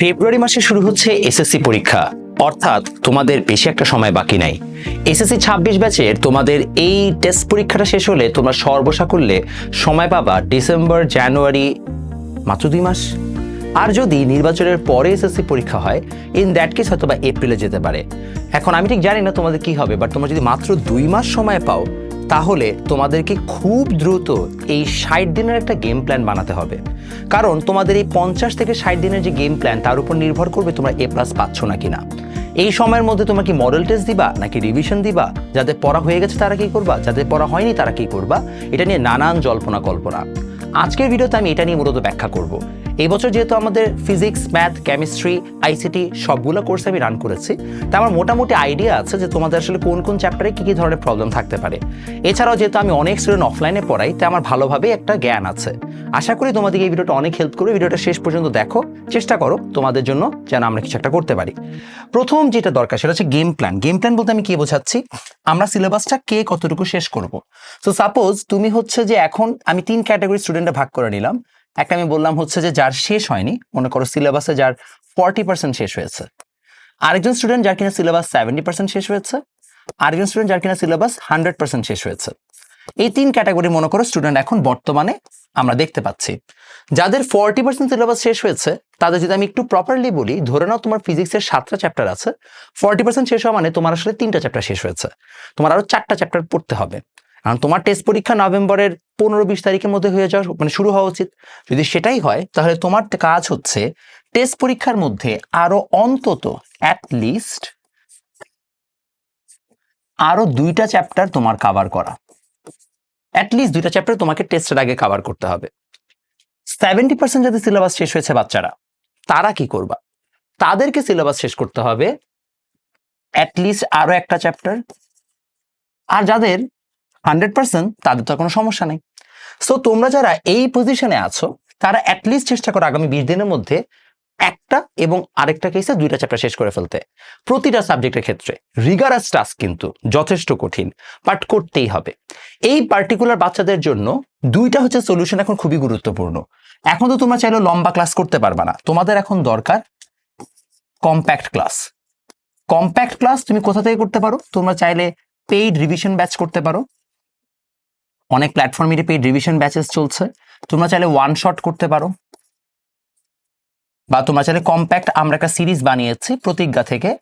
ফেব্রুয়ারি মাসে শুরু হচ্ছে এসএসসি পরীক্ষা। অর্থাৎ তোমাদের বেশি একটা সময় বাকি নাই। এসএসসি ছাব্বিশ ব্যাচের তোমাদের এই টেস্ট পরীক্ষাটা শেষ হলে তোমরা সর্বসাকুল্যে সময় পাবা ডিসেম্বর, জানুয়ারি, মাত্র দুই মাস। আর যদি নির্বাচনের পরে এসএসসি পরীক্ষা হয় ইন দ্যাট কেস হয়তো বা এপ্রিলে যেতে পারে। এখন আমি ঠিক জানি না তোমাদের কি হবে বাট তোমরা যদি মাত্র দুই মাস সময় পাও তাহলে তোমাদেরকে খুব দ্রুত এই ষাট দিনের একটা গেম প্ল্যান বানাতে হবে। কারণ তোমাদের এই পঞ্চাশ থেকে ষাট দিনের যে গেম প্ল্যান তার উপর নির্ভর করবে তোমরা এ প্লাস পাচ্ছ না কিনা। এই সময়ের মধ্যে তোমরা কি মডেল টেস্ট দিবা, নাকি রিভিশন দিবা? যাদের পড়া হয়ে গেছে তারা কি করবা? যাদের পড়া হয়নি তারা কি করবা? এটা নিয়ে নানান জল্পনা কল্পনা আজকের ভিডিওতে আমি এটা নিয়ে মূলত ব্যাখ্যা করব। এই বছর যেহেতু আমাদের ফিজিক্স, ম্যাথ, কেমিস্ট্রি, আইসিটি সবগুলো কোর্স আমি রান করেছি, তা আমার মোটামুটি আইডিয়া আছে যে তোমাদের আসলে কোন কোন চ্যাপ্টারে কী কী ধরনের প্রবলেম থাকতে পারে। এছাড়াও যেহেতু আমি অনেক স্টুডেন্ট অফলাইনে পড়াই তাই আমার ভালোভাবে একটা জ্ঞান আছে। আশা করি তোমাদের এই ভিডিওটা অনেক হেল্প করবে। ভিডিওটা শেষ পর্যন্ত দেখো, চেষ্টা করো তোমাদের জন্য যেন আমরা কিছু একটা করতে পারি। প্রথম যেটা দরকার সেটা হচ্ছে গেম প্ল্যান গেম প্ল্যান বলতে আমি কি বোঝাচ্ছি? আমরা সিলেবাসটা কে কতটুকু শেষ করব? সো সাপোজ তুমি হচ্ছে যে এখন আমি তিন ক্যাটাগরি স্টুডেন্টে ভাগ করে নিলাম। একটা আমি বললাম হচ্ছে যে যার শেষ হয়নি, মনে করো সিলেবাসে যার ফর্টি পার্সেন্ট শেষ হয়েছে। আরেকজন স্টুডেন্ট যার কিনা সিলেবাস সেভেন্টি পার্সেন্ট শেষ হয়েছে, আরেকজন স্টুডেন্ট যার কিনা সিলেবাস হান্ড্রেড পার্সেন্ট শেষ হয়েছে। এই তিন ক্যাটাগরি মনে করো স্টুডেন্ট এখন বর্তমানে আমরা দেখতে পাচ্ছি। যাদের ফর্টি পার্সেন্ট সিলেবাস শেষ হয়েছে, তাদের যদি আমি একটু প্রপারলি বলি, ধরে নাও তোমার ফিজিক্সের সাতটা চ্যাপ্টার আছে ফর্টি পার্সেন্ট শেষ হওয়া মানে তোমার আসলে তিনটা চ্যাপ্টার শেষ হয়েছে। তোমার আরও চারটা চ্যাপ্টার পড়তে হবে। কারণ তোমার টেস্ট পরীক্ষা নভেম্বরের পনেরো বিশ তারিখের মধ্যে হয়ে যাওয়া মানে শুরু হওয়া উচিত। যদি সেটাই হয়, তাহলে তোমার কাজ হচ্ছে টেস্ট পরীক্ষার মধ্যে আরও অন্তত অ্যাট লিস্ট আরও দুইটা চ্যাপ্টার তোমার কাভার করা। অ্যাটলিস্ট দুইটা চ্যাপ্টার তোমাকে টেস্টের আগে কাভার করতে হবে। সেভেন্টি পার্সেন্ট যাদের সিলেবাস শেষ হয়েছে বাচ্চারা, তারা কি করবা? তাদেরকে সিলেবাস শেষ করতে হবে অ্যাটলিস্ট আরও একটা চ্যাপ্টার আর যাদের হান্ড্রেড পার্সেন্ট তাদের তো কোনো সমস্যা নেই। সো তোমরা যারা এই পজিশনে আছো, তারা অ্যাটলিস্ট চেষ্টা করো আগামী বিশ দিনের মধ্যে একটা এবং আরেকটা কেসে দুইটা চ্যাপ্টার শেষ করে ফেলতে। প্রতিটা সাবজেক্টের ক্ষেত্রে। রিগারাস টাস্ক কিন্তু যথেষ্ট কঠিন বাট করতেই হবে। এই পার্টিকুলার বাচ্চাদের জন্য দুইটা হচ্ছে সলিউশন এখন খুবই গুরুত্বপূর্ণ। এখন তো তোমরা চাইলে লম্বা ক্লাস করতে পারবা না। তোমাদের এখন দরকার কম্প্যাক্ট ক্লাস কম্প্যাক্ট ক্লাস তুমি কোথা থেকে করতে পারো? তোমরা চাইলে পেইড রিভিশন ব্যাচ করতে পারো। অনেক প্ল্যাটফর্মে পেইড রিভিশন ব্যাচেস চলছে। তোমরা চাইলে ওয়ান শট করতে পারো। বা তোমরা চাইলে কম্প্যাক্ট আমরা একটা সিরিজ বানিয়েছি প্রতিজ্ঞা থেকে।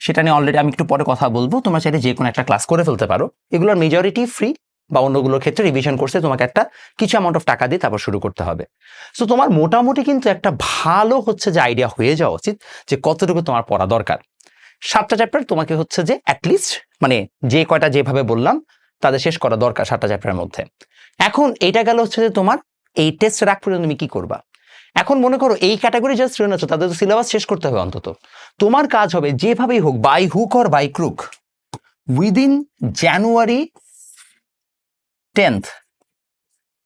সেটা নিয়ে অলরেডি আমি একটু পরে কথা বলব। তোমরা চাইলে যে কোনো একটা ক্লাস করে ফেলতে পারো। এগুলোর মেজরিটি ফ্রি বা অন্যগুলোর ক্ষেত্রে রিভিশন কোর্সে তোমাকে একটা কিছু অ্যামাউন্ট অফ টাকা দিয়ে তারপর শুরু করতে হবে। সো তোমার মোটামুটি কিন্তু একটা ভালো হচ্ছে যে আইডিয়া হয়ে যাওয়া উচিত যে কতটুকু তোমার পড়া দরকার। সাতটা চ্যাপ্টার তোমাকে হচ্ছে যে অ্যাটলিস্ট মানে যে কয়টা যেভাবে বললাম তাদের শেষ করা দরকার সাতটা চ্যাপ্টারের মধ্যে। এখন এইটা গেল হচ্ছে যে তোমার এই টেস্ট রাখ পর্যন্ত তুমি কি করবা? এখন মনে করো এই ক্যাটাগরি যে স্টুডেন্ট আছো, তাদের তো সিলেবাস শেষ করতে হবে অন্তত। তোমার কাজ হবে যেভাবেই হোক by hook or by crook within January tenth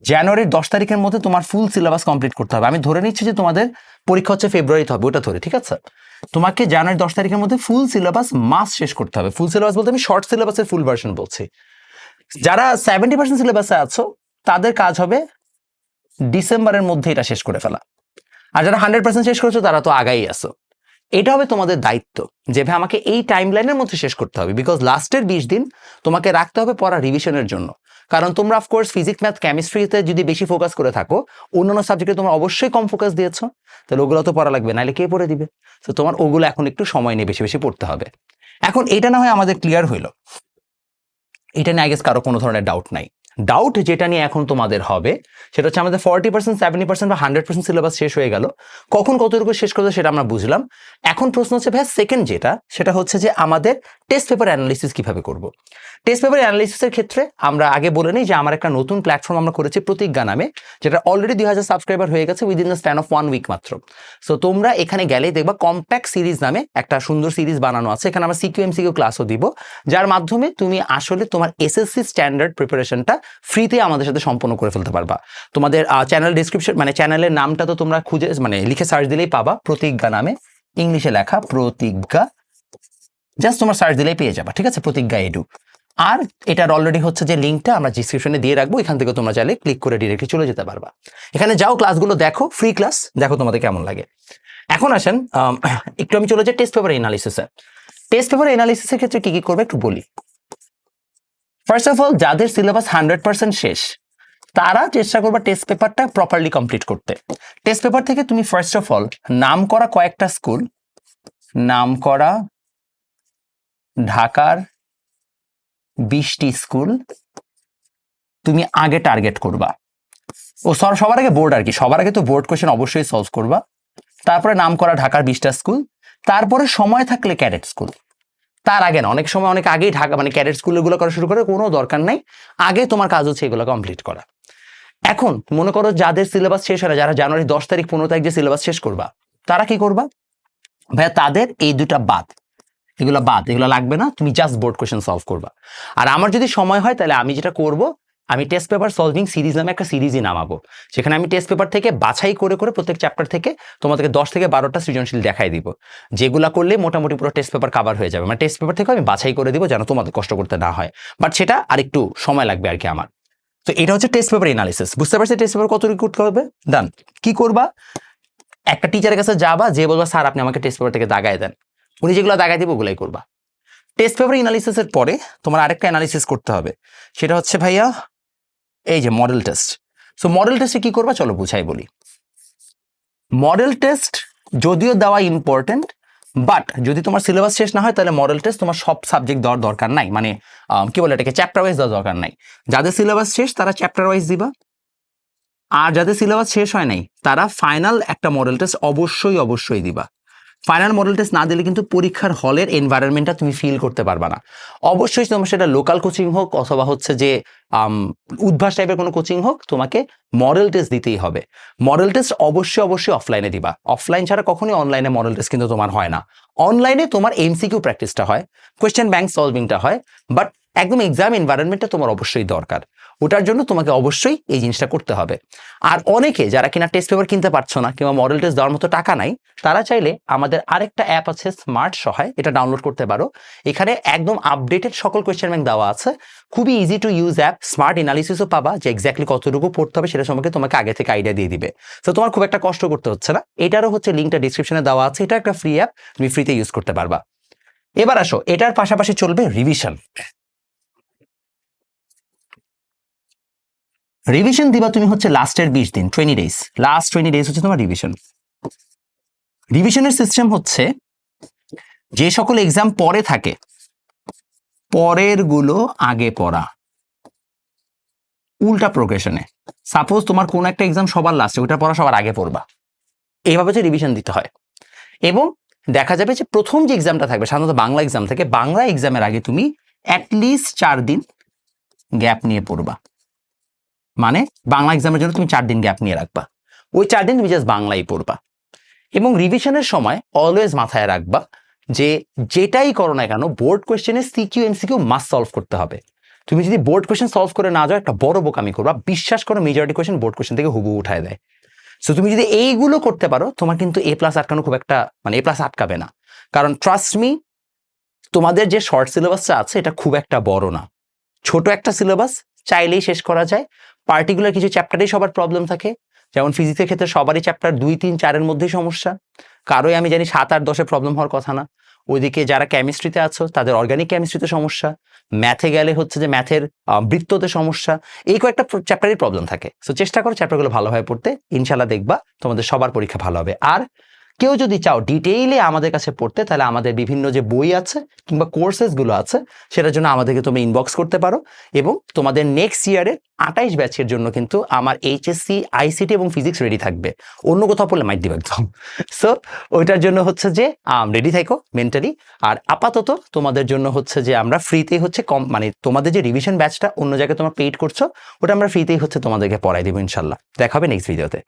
জানুয়ারির দশ তারিখের মধ্যে তোমার ফুল সিলেবাস কমপ্লিট করতে হবে। আমি ধরে নিচ্ছি যে তোমাদের পরীক্ষা হচ্ছে ফেব্রুয়ারিতে হবে, ওটা ধরে, ঠিক আছে? তোমাকে জানুয়ারি দশ তারিখের মধ্যে ফুল সিলেবাস মাস শেষ করতে হবে। ফুল সিলেবাস বলতে আমি শর্ট সিলেবাসের ফুল ভার্সন বলছি। যারা সেভেন্টি পার্সেন্ট সিলেবাসে আছো, তাদের কাজ হবে ডিসেম্বরের মধ্যে এটা শেষ করে ফেলা। আর যারা হান্ড্রেড পার্সেন্ট শেষ করেছ, তারা তো আগাই আসো এটা হবে তোমাদের দায়িত্ব যে, ভাই, আমাকে এই টাইম লাইনের মধ্যে শেষ করতে হবে বিকজ লাস্টের বিশ দিন তোমাকে রাখতে হবে পড়া রিভিশনের জন্য। কারণ তোমরা অফকোর্স ফিজিক্স ম্যাথ কেমিস্ট্রিতে যদি বেশি ফোকাস করে থাকো, অন্যান্য সাবজেক্টে তোমরা অবশ্যই কম ফোকাস দিয়েছ, তাহলে ওগুলো তো পড়া লাগবে, নাহলে কে পড়ে দিবে? তো তোমার ওগুলো এখন একটু সময় নিয়ে বেশি বেশি পড়তে হবে। এখন এটা না হয় আমাদের ক্লিয়ার হইল। এটা নিয়ে আগে কারও কোনো ধরনের ডাউট নাই। ডাউট যেটা নিয়ে এখন তোমাদের হবে, সেটা হচ্ছে আমাদের ফর্টি পার্সেন্ট সেভেন্টি পার্সেন্ট বা হান্ড্রেড পার্সেন্ট সিলেবাস শেষ হয়ে গেল। কখন কতটুকু শেষ করতে সেটা আমরা বুঝলাম। এখন প্রশ্ন হচ্ছে ভাই সেকেন্ড যেটা, সেটা হচ্ছে যে আমাদের টেস্ট পেপার অ্যানালিসিস কীভাবে করব? টেস্ট পেপার অ্যানালিসিসের ক্ষেত্রে আমরা আগে বলে নিই যে আমার একটা নতুন প্ল্যাটফর্ম আমরা করেছি প্রতিজ্ঞা নামে, যেটা অলরেডি দুই হাজার সাবস্ক্রাইবার হয়ে গেছে within the span of one week মাত্র। সো তোমরা এখানে গেলেই দেখবা কম্প্যাক্ট সিরিজ নামে একটা সুন্দর সিরিজ বানানো আছে। এখানে আমরা সিকিউ এমসিকিউ ক্লাসও দিব, যার মাধ্যমে তুমি আসলে তোমার এসএসসি স্ট্যান্ডার্ড প্রিপারেশনটা ফ্রিতে আমাদের সাথে সম্পন্ন করে ফেলতে পারবা। তোমাদের চ্যানেল ডিসক্রিপশন মানে চ্যানেলের নামটা তো তোমরা খুঁজে মানে লিখে সার্চ দিলেই পাবা। প্রতিজ্ঞা নামে ইংলিশে লেখা প্রতিজ্ঞা। জাস্ট তোমার সার্চ দিলেই পেয়ে যাবা, ঠিক আছে? প্রতিজ্ঞা এডু। আর এটার অলরেডি হচ্ছে যে লিঙ্কটা আমরা ডিসক্রিপশনে দিয়ে রাখব, এখান থেকে তোমরা চাইলে ক্লিক করে ডিরেক্টলি চলে যেতে পারবা। এখানে যাও ক্লাসগুলো দেখো ফ্রি ক্লাস দেখো তোমাদের কেমন লাগে। এখন আসেন একটু আমি চলে যাই টেস্ট পেপার এনালিসিসে টেস্ট পেপার এনালিসিসের ক্ষেত্রে কি কি করবে একটু বলি। ফার্স্ট অফ অল যাদের সিলেবাস হান্ড্রেড পার্সেন্ট শেষ, তারা চেষ্টা করবে টেস্ট পেপারটা প্রপারলি কমপ্লিট করতে। টেস্ট পেপার থেকে তুমি ফার্স্ট অফ অল নাম করা কয়েকটা স্কুল নাম করা ঢাকার বিশটি স্কুল তুমি আগে টার্গেট করবা। ও সবার আগে বোর্ড আর কি, সবার আগে তো বোর্ড কোয়েশ্চেন অবশ্যই সলভ করবা। তারপরে নাম করা ঢাকার বিশটা স্কুল তারপরে সময় থাকলে ক্যাডেট স্কুল তার আগে না, অনেক সময় অনেক আগেই ঢাকা মানে ক্যাডেট স্কুলগুলো করা শুরু করে কোনো দরকার নাই। আগে তোমার কাজ হচ্ছে এগুলো কমপ্লিট করা। এখন মনে করো যাদের সিলেবাস শেষ হয় যারা জানুয়ারি দশ তারিখ, পনেরো তারিখ যে সিলেবাস শেষ করবা, তারা কি করবা? ভাইয়া, তাদের এই দুটা বাদ। এগুলো বাদ, এগুলো লাগবে না, তুমি জাস্ট বোর্ড কোয়েশন সলভ করবা। আর আমার যদি সময় হয়, তাহলে আমি যেটা করব আমি টেস্ট পেপার সলভিং সিরিজ নামে একটা সিরিজই নামাবো। সেখানে আমি টেস্ট পেপার থেকে বাছাই করে করে প্রত্যেক চ্যাপ্টার থেকে তোমাদেরকে দশ থেকে বারোটা সৃজনশীল দেখাই দিব। যেগুলা করলে মোটামুটি পুরো টেস্ট পেপার কাভার হয়ে যাবে। মানে টেস্ট পেপার থেকে আমি বাছাই করে দিব যেন তোমাদের কষ্ট করতে না হয়। বাট সেটা আরেকটু সময় লাগবে আর কি আমার। তো এটা হচ্ছে টেস্ট পেপার এনালিসিস বুঝতে পারছি টেস্ট পেপার কত করতে হবে ডান কি করবা? একটা টিচারের কাছে যাবা, যে বলবা, স্যার, আপনি আমাকে টেস্ট পেপার থেকে দাগায় দেন। উনি যেগুলো দাগায় দিব, ওগুলাই করবা। টেস্ট পেপার এনালিসিসের পরে তোমার আরেকটা অ্যানালিসিস করতে হবে। সেটা হচ্ছে, ভাইয়া এই যে মডেল টেস্ট সো মডেল টেস্টে কি করবা? চলো বুঝাই বলি। মডেল টেস্ট যদিও দেওয়া ইম্পর্টেন্ট বাট যদি তোমার সিলেবাস শেষ না হয়, তাহলে মডেল টেস্ট তোমার সব সাবজেক্ট দেওয়ার দরকার নাই। মানে কি বলে এটাকে? চ্যাপ্টার ওয়াইজ দেওয়ার দরকার নাই। যাদের সিলেবাস শেষ, তারা চ্যাপ্টার ওয়াইজ দিবা। আর যাদের সিলেবাস শেষ হয় নাই, তারা ফাইনাল একটা মডেল টেস্ট অবশ্যই অবশ্যই দিবা। ফাইনাল মডেল টেস্ট না দিলে কিন্তু পরীক্ষার হলের এনভায়রনমেন্টটা তুমি ফিল করতে পারবা না। অবশ্যই তোমার সেটা লোকাল কোচিং হোক অথবা হচ্ছে যে উদ্ভাস টাইপের কোনো কোচিং হোক, তোমাকে মডেল টেস্ট দিতেই হবে। মডেল টেস্ট অবশ্যই অবশ্যই অফলাইনে দিবা। অফলাইন ছাড়া কখনোই অনলাইনে মডেল টেস্ট কিন্তু তোমার হয় না। অনলাইনে তোমার এমসিকিউ প্র্যাকটিসটা হয় কোয়েশ্চেন ব্যাংক সলভিংটা হয় বাট একদম এক্সাম এনভায়রনমেন্টটা তোমার অবশ্যই দরকার। ওটার জন্য তোমাকে অবশ্যই এই জিনিসটা করতে হবে। আর অনেকে যারা কিনা টেস্ট পেপার কিনতে পারছ না কিংবা মডেল টেস্ট দেওয়ার মতো টাকা নাই, তারা চাইলে আমাদের আরেকটা অ্যাপ আছে স্মার্ট সহায়, এটা ডাউনলোড করতে পারো। এখানে একদম আপডেটেড সকল কোয়েশ্চেন ব্যাংক দেওয়া আছে। খুবই easy to use app smart এনালিসিসও পাবা যে এক্স্যাক্টলি কতটুকু পড়তে হবে সেটা সম্পর্কে তোমাকে আগে থেকে আইডিয়া দিয়ে দিবে। তো তোমার খুব একটা কষ্ট করতে হচ্ছে না। এটারও হচ্ছে লিঙ্কটা ডিসক্রিপশনে দেওয়া আছে। এটা একটা ফ্রি অ্যাপ তুমি ফ্রিতে ইউজ করতে পারবা। এবার আসো, এটার পাশাপাশি চলবে রিভিশন রিভিশন দিবা তুমি হচ্ছে লাস্টের বিশ দিন twenty days last twenty days হচ্ছে তোমার রিভিশন রিভিশনের সিস্টেম হচ্ছে, যে সকল এক্সাম পরে থাকে, পরেরগুলো আগে পড়া। উল্টা প্রোগ্রেশনে সাপোজ তোমার কোন একটা এক্সাম সবার লাস্টে ওটা পড়া সবার আগে পড়বা। এইভাবে হচ্ছে রিভিশন দিতে হয়। এবং দেখা যাবে যে প্রথম যে এক্সামটা থাকবে, সাধারণত বাংলা এক্সাম থেকে, বাংলা এক্সামের আগে তুমি অ্যাটলিস্ট চার দিন গ্যাপ নিয়ে পড়বা। মানে বাংলা এক্সামের জন্য তুমি চার দিন গ্যাপ নিয়ে রাখবা। ওই চার দিন তুমি জাস্ট বাংলাই পড়বা। এবং রিভিশনের সময় অলওয়েজ মাথায় রাখবা যে যেটাই করো না কেন বোর্ড কোয়েশ্চেনে সিকিউ এমসিকিউ মাস্ট সলভ করতে হবে। তুমি যদি বোর্ড কোয়েশ্চেন সলভ করে না যাও, একটা বড় বোকামি করবা। বিশ্বাস করো মেজরিটি কোয়েশ্চেন বোর্ড কোয়েশ্চেন থেকে হুবু উঠায় দেয়। সো তুমি যদি এইগুলো করতে পারো, তোমার কিন্তু এ প্লাস আটকানো খুব একটা মানে এ প্লাস আটকাবে না। কারণ ট্রাস্ট মি তোমাদের যে শর্ট সিলেবাসটা আছে, এটা খুব একটা বড় না। ছোট একটা সিলেবাস চাইলেই শেষ করা যায়। পার্টিকুলার কিছু চ্যাপ্টারেই সবার প্রবলেম থাকে। যেমন ফিজিক্সের ক্ষেত্রে সবারই চ্যাপ্টার দুই, তিন, চারের মধ্যেই সমস্যা। কারোই আমি জানি সাত, আট, দশে প্রবলেম হওয়ার কথা না। ওইদিকে যারা কেমিস্ট্রিতে আছো, তাদের অর্গানিক কেমিস্ট্রিতে সমস্যা। ম্যাথে গেলে হচ্ছে যে ম্যাথের বৃত্ততে সমস্যা। এই কয়েকটা চ্যাপ্টারের প্রবলেম থাকে। সো চেষ্টা করো চ্যাপ্টারগুলো ভালোভাবে পড়তে। ইনশাল্লাহ দেখবা তোমাদের সবার পরীক্ষা ভালো হবে। আর কেউ যদি চাও ডিটেইলে আমাদের কাছে পড়তে, তাহলে আমাদের বিভিন্ন যে বই আছে কিংবা কোর্সেসগুলো আছে, সেটার জন্য আমাদেরকে তুমি ইনবক্স করতে পারো। এবং তোমাদের নেক্সট ইয়ারের আঠাইশ ব্যাচের জন্য কিন্তু আমার এইচএসসি আইসিটি এবং ফিজিক্স রেডি থাকবে। অন্য কোথাও পড়লে মাইট দিব একদম। সো ওইটার জন্য হচ্ছে যে রেডি থাকো মেন্টালি আর আপাতত তোমাদের জন্য হচ্ছে যে, আমরা ফ্রিতেই হচ্ছে কম মানে তোমাদের যে রিভিশন ব্যাচটা অন্য জায়গায় তোমরা পেইড করছ, ওটা আমরা ফ্রিতেই হচ্ছে তোমাদেরকে পড়াই দেবো ইনশাল্লাহ। দেখা হবে নেক্সট ভিডিওতে